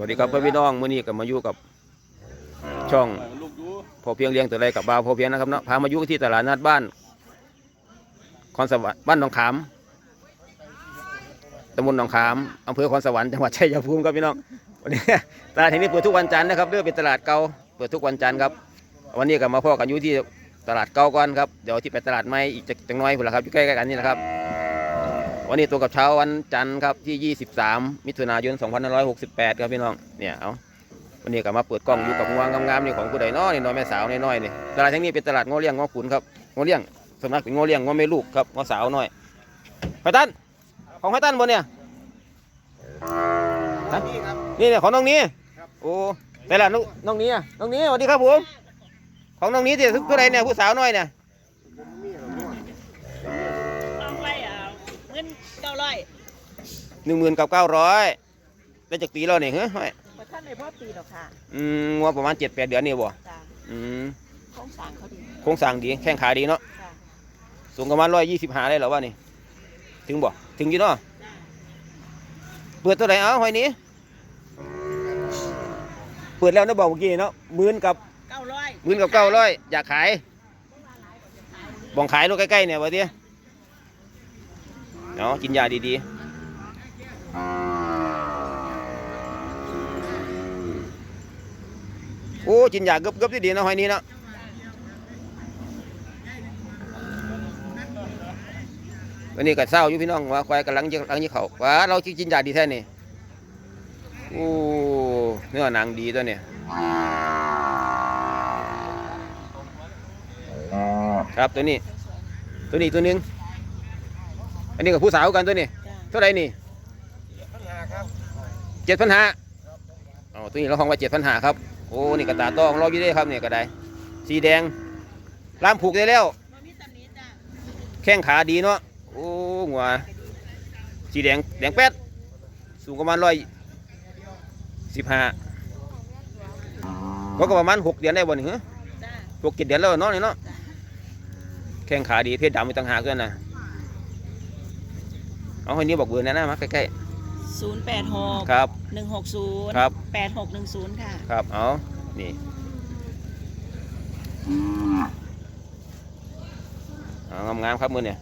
วัสดีครับเพื่อนพี่น้องมื้อนี้ก็มาอยู่กับช่องลูกอยู่พอเพียงเลี้ยงตัวไรกับบ่าวพอเพียงนะครับเนาะพามาอยู่ที่ตลาดนัดบ้านคอนสวรรค์บ้านหนองขามตำบลหนองขามอำเภอคอนสวรรค์จังหวัดชัยภูมิครับพี่น้องวันนี้ตลาดแห่งนี้เปิดทุกวันจันทร์นะครับเรื่องเป็นตลาดเก่าเปิดทุกวันจันทร์ครับ วันนี้ก็มาพ่อกันอยู่ที่ตลาดเก่าก่อนครับเดี๋ยวที่ไปตลาดใหม่อีกจังน้อยพุ่นละครับอยู่ใกล้ๆกันนี่แหละครับ วันนี้ตัวกับเช้าวันจันทร์ครับที่ 23 มิถุนายน 2568 ครับพี่น้อง เนี่ย เอาวันนี้ก็มาเปิดกล้องอยู่กับงวงงามๆนี่ของผู้ใดน้อยนี่น้อยแม่สาวน้อยๆนี่ ตลาดแห่งนี้เป็นตลาดงอเลี้ยงงอขุนครับงอเลี้ยงสำนักเป็นงอเลี้ยงงอแม่ลูกครับงอสาวน้อยไพตันของไพตันบนเนี่ยนี่เนี่ยของน้องนี้โอ้แต่ละน้องนี้น้องนี้สวัสดีครับผม ของน้องนี้ที่ผู้ใดเนี่ยผู้สาวน้อยเนี่ย ร้อยหนึ่งหมื่นกับเก้าร้อยได้จากปีแล้วเนี่ยเฮ้ยพอท่านในพ่อปีหรอกค่ะอืมงวประมาณเจ็ดแปดเดือนนี่บ่จ้าอืมโครงสร้างเขาดีโครงสร้างดีแข้งขาดีเนาะจ้าสูงประมาณร้อยยี่สิบห้าได้เหรอวะนี่ ถึงบ่ถึงอยี่เนาะจ้าเปิดตัวไหนเอาหอยนี้เปิดแล้วนะบอกเมื่อกี้เนาะหมื่นกับ เก้าร้อยหมื่นกับเก้าร้อยอยากขายบ่องขายลูกใกล้ๆเนี่ยวะเตี้ย เนาะกินยาดีๆ โอ้กินยากือบๆดีๆนะหอยนี้เนาะวันนี้ก็เศร้าอยู่พี่น้องว่าควายกำลังจะกำลังจะเขาว่าเราสิกินยาดีแท้นี่โอ้เนื้อหนังดีตัวเนี่ยครับตัวนี้ ตัวนี้ตัวนึง อันนี้กับผู้สาวกันตัวนี้จ้าเท่าไหร่นี่เจ็ดพันห้าอ๋อตัวนี้เราห้องว่าเจ็ดพันห้าครับโอ้นี่กระตาต้องเราอยู่ได้ครับเนี่ยก็ได้สีแดงล่ามผูกได้แล้ว บ่มีตำหนิจ้าแข้งขาดีเนาะ โอ้หัวสีแดงแดงแป๊ด สูงประมาณร้อยสิบห้าก็ประมาณหกเดือนได้บ่นี่เหรอจ้า หกเจ็ดเดือนแล้วเนาะนี่เนาะ แข้งขาดีเพศดำมีต่างหากด้วยนะ เอาคนนี้บอกเบอร์แนะนะมาใกล้ศูนย์แปดหกๆครับ หนึ่งหกศูนย์ครับ แปดหกหนึ่งศูนย์ค่ะ ครับ เอานี่เอางามๆครับมือเนี่ย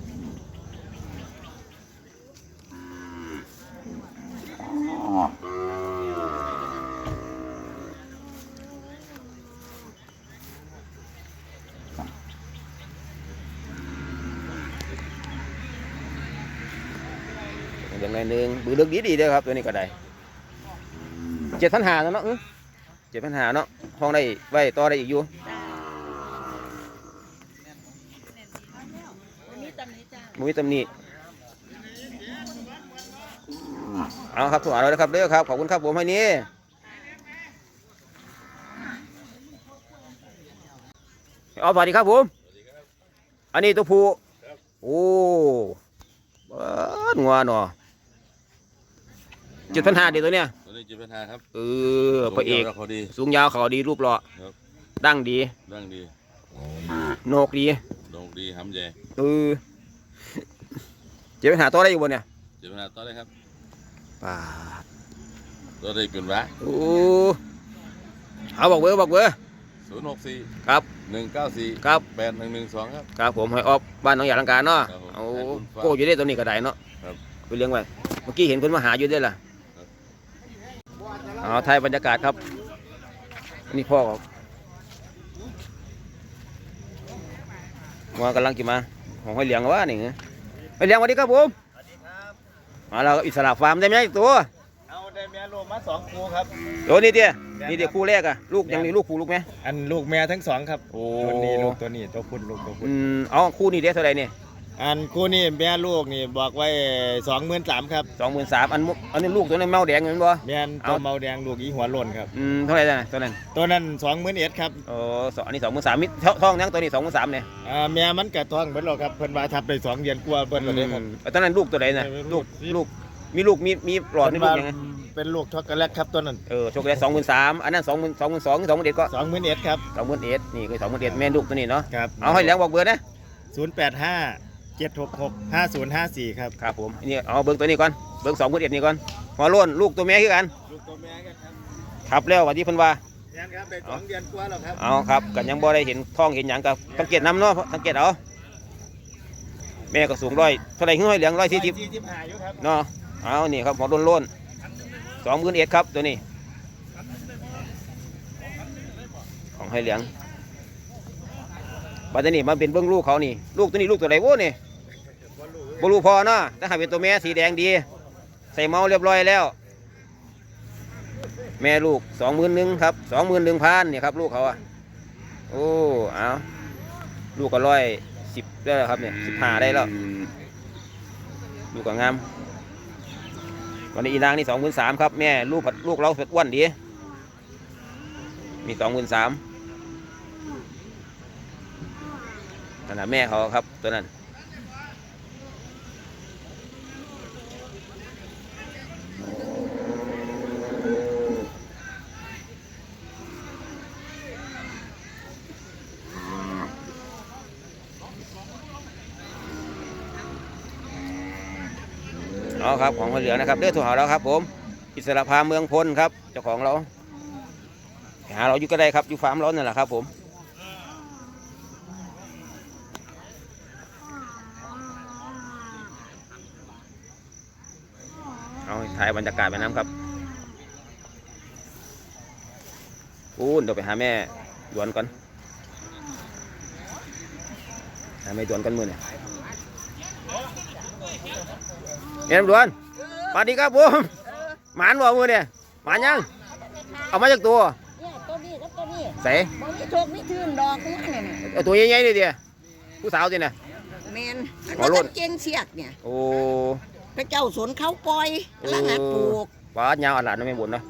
อย่างไรหนึ่ง บือเลือกดีดีเด้อครับตัวนี้ก็ได้เจ็ดพันหาเนาะเจ็ดพันหาเนาะห้องได้ไว้ต่อได้อีกอยู่มุ้ยตำหนิเอาครับถูกเอาเลยนะครับเด้อครับ ขอบคุณครับผมให้นี้เอาสวัสดีครับผม อันนี้ตัวผู้โอ้เบิดงัวเนาะ เจ็ดพันหาเดียวตัวเนี้ยตัวนี้เจ็ดพันห้าครับเออพระเอกตัวเขาดีสูงยาวเขาดีรูปหล่อครับดั้งดีดังดีโหนกดีโด่งดีหำใหญ่เออเจ็บปัญหาตัวอะไรอยู่บนเนี่ยเจ็ดพันห้าต่อเลยครับป่าดตัวได้เป็นวะโอ้เอาบอกเบอร์บอกเบอร์ศูนย์หกสี่ครับหนึ่งเก้าสี่ครับแปดหนึ่งหนึ่งสองครับครับผมให้ออฟบ้านหน้องหยาลังการเนาะครับผมเอาให้คุณฟ้าโก้อยู่ได้ตัวนี้ก็ได้เนาะครับไปเลี้ยงไว้เมื่อกี้เห็นคนมาหาอยู่ได้ล่ะครับ เอาไทยบรรยากาศครับ นี่พ่อครับมากำลังจะมาของให้เลี้ยงว่านี่ไงให้เลี้ยงสวัสดีครับผมสวัสดีครับมาเราอิสระฟาร์มได้ไหมอีกตัวเอาได้แม่ลูกมาสองคู่ครับโอ้นี่เดียนี่เดียคู่แรกอะลูกยังมีลูกคู่ลูกไหมอันลูกแม่ทั้งสองครับโอ้ตัวนี้ลูกตัวนี้ตัวพุดลูกตัวพุดอืมเอาคู่นี้เดียเท่าไหรเนี่ย อันคู่นี้แม่ลูกนี่บอกไว้สองหมื่นสามครับสองหมื่นสามอันมุอันนี้ลูกตัวนี้นเมาแดงเห็นบ่แม่นเอาตัวเมาแดงลูกอีหัวโลนครับอืมเท่าไหรจ้ะตัวนั้นตัวนั้นสองหมื่นเอ็ดครับโอ้สองอันนี้สองหมื่นสามมิท้องยังตัวนี้สองหมื่นสามเนี่ยอ่าแม่มันกะท้องเบิ้ลหรอกครับเพิ่นว่าทับได้สองเดือนกว่าเบิ้ลอืแล้วเด้ครับมเอาตอนนั้นลูกตัวไหนน่ะเออลูกลูลูกกมีลูกมีมีหลอดมีเพิ่นลูกว่ายังไงเป็นลูกช็อกโกแลตครับตัวนั้นเออโชคดีสองหมื่นสามอันนั้นสองหมื่นสองหมื่นสองสองหมื่นเอ็ดก็สองหมื่นเอ็ดครับสองหมื่นเอ็ดนี่ก็สองหมื่นเอ็ดแม่ลูกตัวนี้เนาะครับเอาให้เลี้ยงบอกเบอร์นะศูนย์แปดห้า เจ็ดหกหกห้าศูนย์ห้าสี่ครับ ครับผมนี่เอาเบอร์ตัวนี้ก่อนเบอร์สองหมื่นเอ็ดนี่ก่อนหัวโล้นลูกตัวแม่คือกันลูกตัวแม่กันครับทับแล้ววันที่เพิ่นว่ายังครับได้สองเดือนกว่าแล้วครับเอาครับกันยังบ่ได้เห็นท้องเห็นหยังกับสังเกตน้ำเนาะสังเกตเอาแม่ก็สูงร้อยเท่าไหร่ห้อยเหลืองร้อยสี่สิบสี่สิบห้าอยู่ครับเนาะเอานี่ครับหัวโล้นโล้นสองหมื่นเอ็ดครับตัวนี้ ของให้เหลืองบัดนี้มาเป็นเบิ้งลูกเขานี่ ลูกตัวนี้ลูกตัวไหนโว้นี่ บลูพอเนาะแต่หากเป็นตัวแม่สีแดงดี ใส่เมาเรียบร้อยแล้ว แม่ลูกสองหมื่นหนึ่งครับสองหมื่นหนึ่งพันเนี่ยครับ ลูกเขาอะโอ้เอาลูกก็ร้อยสิบได้แล้วครับเนี่ยสิบห้าได้แล้วลูกก็งามวันนี้อีนางนี่สองหมื่นสามครับแม่ลูกผัดลูกเราเผ็ดอ้วนดี มีสองหมื่นสามขนาดแม่เขาครับตัวนั้น เอาครับของคนเหลือนะครับเลือดถั่วหาเราครับ ผม อิสระภาเมืองพลครับ เจ้าของเราหาเราอยู่ก็ได้ครับอยู่ฟาร์มเรานั่นแหละครับผมเอาถ่ายบรรยากาศไปน้ำครับอู้นเดี๋ยวไปหาแม่ดวนก่อนหาแม่ดวนกันมือเนี่ย เอ็มดวนสวัสดีครับผมหมานบ่มือเนี่ยหมานยังเอามาจากตัวเนี่ยตัวนี้กับตัวนี้ใส่บ่มีโชคมีทื่นดอกเนี่ยเนี่ยเอาตัวใหญ่ๆนี่เดียผู้สาวสิเนี่ยแมนอันหัวโล้ว่านเจงเสียกเนี่ยโอ้พระเจ้าสวนเขาปล่อยกำลังหัดปลูกปลาดยาวอัดหลานน้ำแม่บุญเนาะ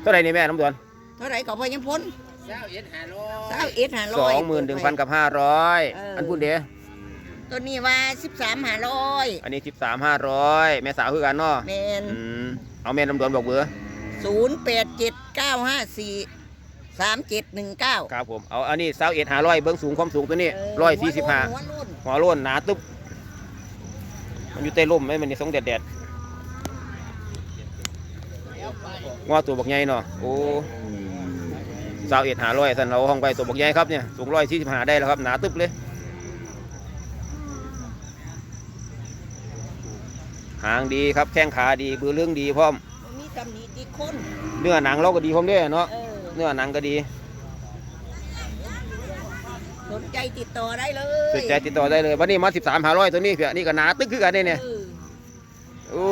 เท่าไรนี่แม่น้ำดวนเท่าไรก็พอยังพ้นเศร้าเอ็ดห้าร้สอยองหมื่นหนึ่งพันกับห้าร้อยอันพูดเดีย ตัวนี้ว่าสิบสามห้าร้อยอันนี้สิบสามห้าร้อยแม่สาวคือกันเนาะแมนอืมเอาแม่น้ำดวนบอกเบอร์ศูนย์แปดเจ็ดเก้าห้าสี่สามเจ็ดหนึ่งเก้าครับผมเอาอันนี้สาวเอ็ดห้าร้อยเบิ้งสูงความสูงตัวนี้ร้อยสี่สิบห้าหัวรุ่นหัวโล้นหนาตึ๊บมันอยู่ใต้ร่มไหมมันนี่สงแดดแดดงอตัวบักใหญ่เนาะโอ้สาวเอ็ดหาร้อยสันเราห้องไปตัวบักใหญ่ครับเนี่ยสูงร้อยสี่สิบห้าได้แล้วครับหนาตึ๊บเลย หางดีครับแข้งขาดีบือเรื่องดีพร้อมบ่มีตำหนิติคนเนื้อหนังเราก็ดีพร้อมเด้วยเนาะเออเนื้อหนังก็ดีสนใจติดต่อได้เลสยนใจติดต่อได้เลยวันนี้มาสิบสามหาร้อยตัวนี้เพียนี่ก็หนาตึ๊กคือกันเนี่ยเออโอ้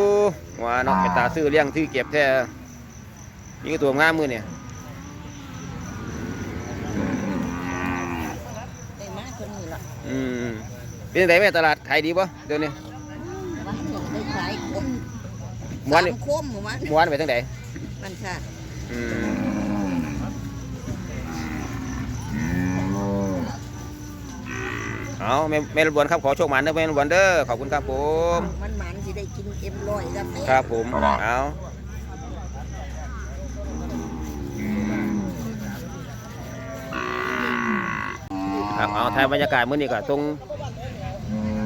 ว่าเนาะเป็นตาซื้อเลี้ยงซื้อเก็บแท้นี่ก็ตัวงามมือเนี่ยได้มาคนนี้ละอืมเป็นไงแม่ตลาดขายดีปะเดี๋ยวนี้วันนี้ได้ขายคม ม้วนนี่สามคมหมู่มันม้วนไปทางไหนมันชาติอืมเอาแม่แม่ระบวนครับขอโชคหมันเด้อแม่ระบวนเด้อขอบคุณครับผม มันหมันสิได้กินเอ็มร้อยกับแม่ครับผมเอาครับเอาถ่ายบรรยากาศมื้อนี้ก็ตรง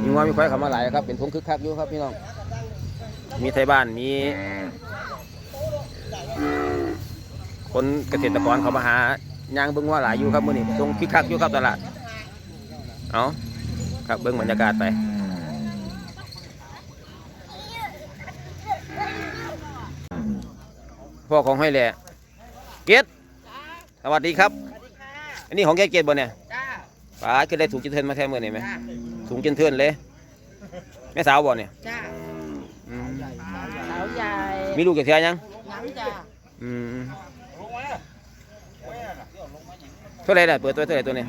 มีว่ามีควายเข้ามาหลายครับเป็นทงคึกคักอยู่ครับพี่น้อง มีไทยบ้านมี คนเกษตรกรเขามาหายางเบิ้งว่าหลายอยู่ครับมื้อนี้ตรงคึกคักอยู่ครับตลาดเอาครับเบิ้งบรรยากาศไปพ่อของห้อยแหล่เกียรติสวัสดีครับ อันนี้ของแกเกียรติบ่เนี่ยจ้าป้าขึ้นได้สูงจนเทินมาแท้มือนี่ไหมสูงจนเทินเลยแม่สาวบ่เนี่ยจ้าอืมสาวใหญ่ มีลูกจากเทียยังยังจ้าอืมเท่าไหรน่ะเปิดตัวเท่าไหรตัวนี้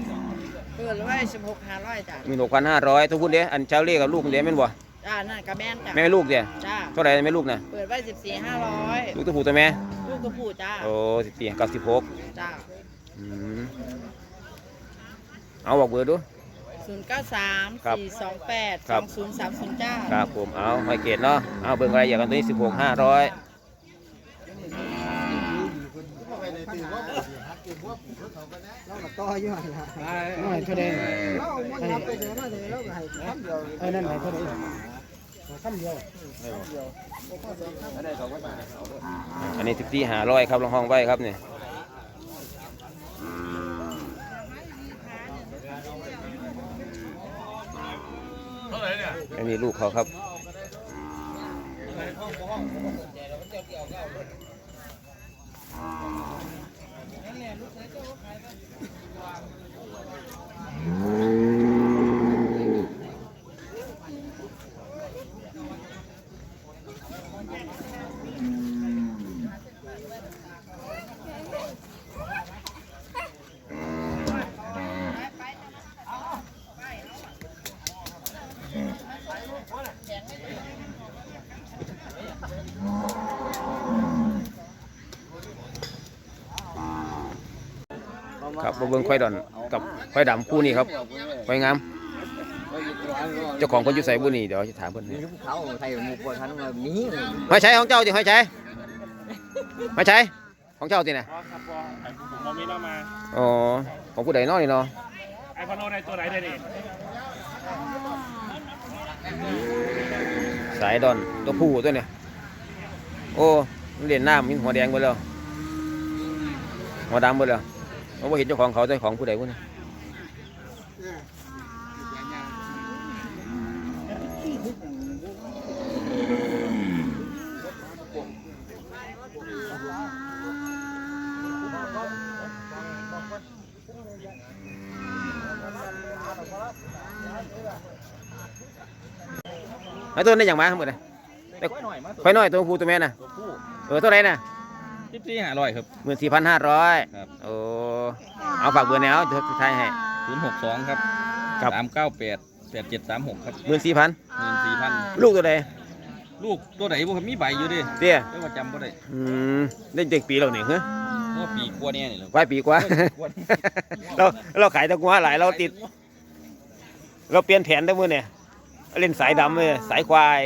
เปิดไว้สิบหกห้าร้อยจ้ามีหกพันห้าร้อยทุกพูดเด้อันเช้าเรียกับลูกเด้แม่นบ่จ้านั่นกระแม่นจ้าแม่ลูกเด้จ้าเท่าไหรแม่ลูกน่ะเปิดไว้สิบสี่ห้าร้อยลูกตัวผู้ตัวแม่ลูกกระผูจ้าโอ้สิบสี่กับสิบหกจ้าอืมเอาบอกเบอร์ดู ศูนย์เก้าสามครับสี่สองแปดครัสบองศูนย์สามศูนย์จ้าครับผมเอาไม่เกตเนาะเอาเบิ่งรายละเอียดกันตัวนี้สิบหกห้าร้อยต่ออยู่หั่นล่ะน้อยเท่าใดเออนั่นไหนเท่าใดอันนี้สิบสี่หาร้อยครับลองห้องไว้ครับเนี่ย อันนี้ลูกเขาครับ ครับมาเบิ่งควายดอนกับควายดำคู่นี้ครับควายงามเจ้าของคนอยู่ใส่บุนี่เดี๋ยวจะถามเพิ่อนไทยหมู่ปวดทันมามีหอยใช้ของเจ้าจิหอยใช้หอยใช้ของเจ้าติน่ะอ๋อครับพอไอ้ผมมอมีเรามาอ๋อของผู้ใดน้อนี่เนาะไอ้พอโลในตัวไหนได้ดิายดอนตัวผู้ตัวเนี่ยโอ้เรียนน้ำมีหัวแดงหมดแล้วหัวดำหมดแล้วเราบ่เห็นเจ้าของเขาเจ้าของผู้ใดผู้นี้ไอ้ตัวนี้อย่างมาทั้งหมดเลยแต่ควายน้อยตัวผู้ตัวแม่น่ะเออตัวไหนน่ะสิบสี่ห้าร้อยครับ หมื่นสี่พันห้าร้อยครับ โอ้ เอาฝากเบอร์แนวจะทายให้ ศูนย์หกสองครับครับ สามเก้าแปดแปดเจ็ดสามหกครับหมื่นสี่พันหมื่นสี่พันลูกตัวใดลูกตัวไหนบ่ครับมีใบอยู่ดิเตี้ยไม่ว่าจำบ่ได้อืมได้เด็กปีแล้วนี่เหรอเมื่อปีกว่าเนี่ยนี่แหละไว้ปีกว่าเราเราขายตะกัวหลายเราติด เราเปลี่ยนแผนได้มือเนี่ย เล่นสายดำเลยสายควาย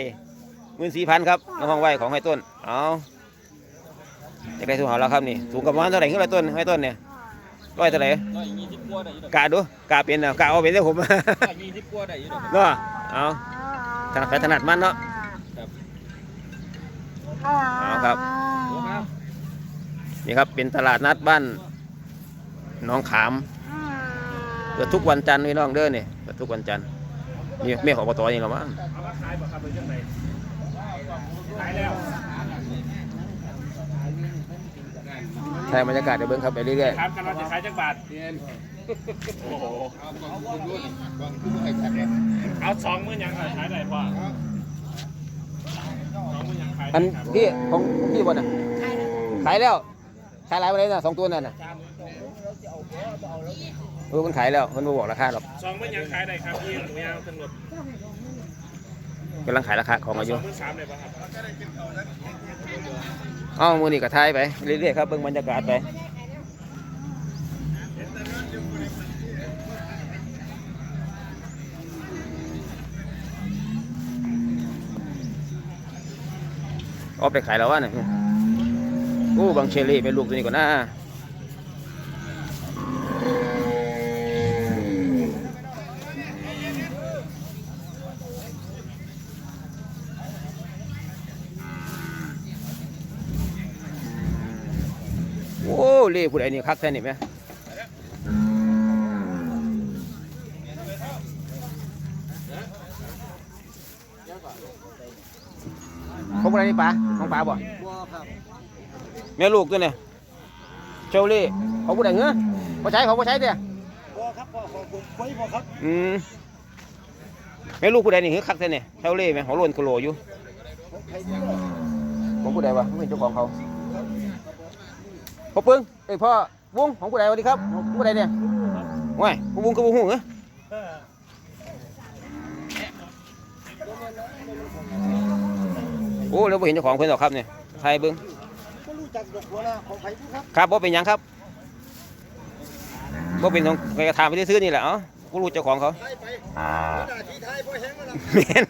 หมื่นสี่พันครับน้องห้องไว้ของไอ้ต้น เอาจะได้ทุกหาแล้วครับนี่สูงกับประมาณเท่าไหร่ขึ้นไอ้ต้นไอ้ต้นเนี่ยร้อยเท่าไหร่ร้อยยี่สิบกว่าได้อยู่ดอกกาดูกาเป็นเอากาเอาเป็นได้ผมร้อยยี่สิบกว่าได้อยู่ดอกเนาะเอาถนัดไปถนัดมันเนาะครับเอาครับโอ้ครับนี่ครับเป็นตลาดนัดบ้านหน้องขามเปิดทุกวันจันทร์พี่น้องเด้อนี่เปิดทุกวันจันทร์ นี่แม่ของอบตนี่เหรอมั้งเอามาขายบ่ครับเป็นยังไงขายแล้วใช่บรรยากาศเดี๋ยวเบิ้งครับไปเรื่อยถามกันว่าจะขายจักบาทโอ้โหเอาสองหมื่นยังขายได้ป่ะสองหมื่นยังขายๆได้อันครับพี่ของพี่บนน่ะขายแล้วขายหลายวันเลยนะสองตัวนั่นน่ะ เออมันขายแล้วมันไม่บอกราคาหรอกสองหมื่นยังขายได้ครับพี่หนูยาวตำรวจกำลังขายราคาของอาสยุองหมื่นสามเลยป่ะครับเอ้ามือนี่ก็ทายไปเรื่อยๆครับเบิ้งบรรยากาศไปออกไปขายแล้ววะเนี่ยโอ้บางเชอรี่เป็นลูกตัวนี้ก่อนนะ เล่ผู้ใดนี่คักแท้นี่ไหมของผู้ใดนี่ปลาของปลาบ่แม่ลูกตัวเนี่ยเชอรี่ของผู้ใดเงื้อพอใช้ของพอใช้เด้อบัวครับพ่อของผมไว้บัวครับอืมแม่ลูกผู้ใดนี่คือคักแท้เนี่ยเชอรี่ไหมของโลนโคโลอยู่ผมไทยเยอะของผู้ใดวะไม่เห็นเจ้าของเขา พ่อปึ้งเอ้ยพ่อวุ้งของผู้ใดสวัสดีครับของผู้ใดเนี่ยว้ายผู้วุ้งคือผู้หูเหรอโอ้แล้วเห็นเจ้าของเพิ่อนหรอกครับเนี่ยใครเบิ้งก็รู้จักดอกบัวนะของไผ่ผู้ครับครับบ่เป็นยังครับบ่เป็นของใครกระทำไปซื้อนี่แหละเอ้าผู้รู้เจ้าของเขาไทยไปหน้าที่ไทยพ่อแมน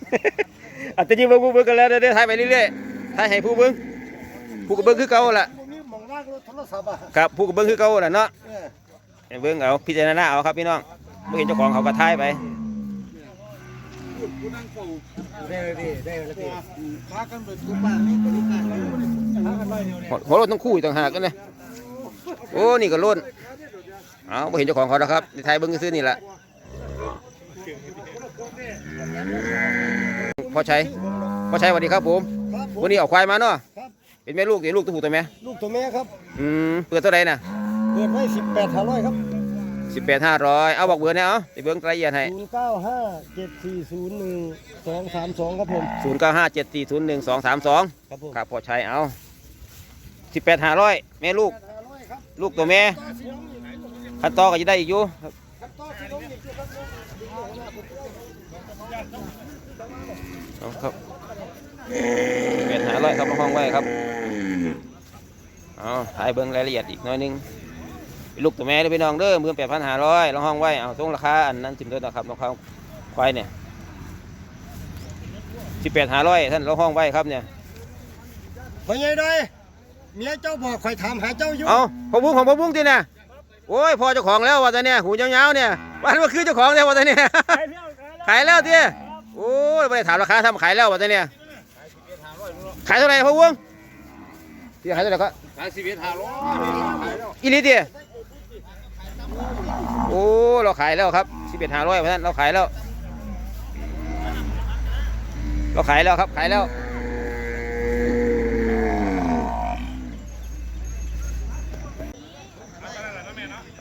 อาจจะยิงเบิ่งผู้เบิ่งกันแล้วเดี๋ยวๆถ่ายไปเรื่อยๆถ่ายให้ผู้เบิ่งผู้ก็เบิ่งคือเก่าล่ะ พวกนี้มองหน้าก็โทรศัพท์อะครับผู้ก็เบิ่งคือเก่าล่ะเนาะเออให้เบิ่งเอาพิจารณาเอาครับพี่น้องบ่เห็นเจ้าของเขาก็ถ่ายไปผู้นั่งเฝ้าได้เลยดิได้เลยดิพากันไปทุกบ้านนี่ก็ลูกกันพากันไปเดียวเนี่ยหัวรถทั้งคู่อีกต่างหากกันเลยโอ้นี่ก็ล้นเอาไม่เห็นเจ้าของเขาแล้วครับในไทยเบิ้งซื้อนี่แหละพ่อชัยพ่อชัยสวัสดีครับผมครับผมวันนี้เอาควายมาเนาะครับ เป็นแม่ลูกเดี๋ยวลูกตัวผู้ตัวแม่ลูกตัวแม่ครับอืมเปิดเท่าไหร่น่ะเปิดไว้สิบแปดห้าร้อยครับสิบแปดห้าร้อยเอาบอกเบอร์เนี่ยเอาไปเบิ้งรายละเอียดให้ศูนย์เก้าห้าเจ็ดสี่ศูนย์หนึ่งสองสามสองครับผมศูนย์เก้าห้าเจ็ดสี่ศูนย์หนึ่งสองสามสองครับผมครับพ่อชัยเอาสิบแปดห้าร้อยแม่ลูกห้าร้อยครับลูกตัวแม่ขั้นตอนก็จะได้อีกอยู่ครับ เอาครับแปดห้าร้อยครับห้องไว้ครับเอาถ่ายเบิ้งรายละเอียดอีกหน้อยหนึงเป็นลูกตัวแม่เด้อพี่น้องเด้อหมื่นแปดพันห้าร้อยลองห้องไว้เอาตรงราคาอันนั้นจิมเด้อนะครับลองห้องไว้เนี่ยสิบแปดห้าร้อยท่านลองห้องไว้ครับเนี่ยพ่อใหญ่ดอยเมียเจ้าบอกคอยถามหาเจ้าอยู่เอาพอบุ้งของพอบุ้งทีน่ะโอ้ยพอเจ้าของแล้ววะตอนเนี้ยหูยาวๆเนี่ยวันว่าคือเจ้าของแล้ววะตอนเนี้ยขายแล้วทีโอ้ยไม่ได้ถามราคาทำขายแล้ววะตอนเนี้ย ขายเท่าไหร่พอบุ้งที่ขายเท่าไหร่ก็ขายสิบเอ็ดห้าร้อยอีลิตีโอ้เราขายแล้วครับสิบเอ็ดห้าร้อยท่านเราขายแล้ว เราขายแล้วครับขายแล้ว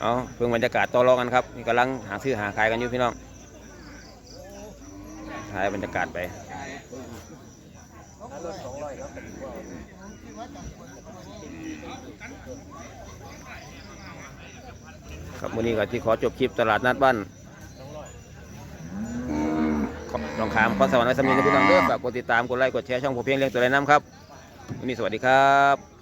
เอาเพิ่งบรรยากาศต่อรองกันครับนี่กำลังหาซื้อหาขายกันอยู่พี่น้องถ่ายบรรยากาศไป ครับวันนี้ก็ที่ขอจบคลิปตลาดนัดบ้านลองขามขอสวรรค์ไว้สำนีนะพี่น้องเด้อฝากกดติดตาม กดไลค์ กดแชร์ช่องผมเพียงเลี้ยงตัวไรน้ำครับวันนี้สวัสดีครับ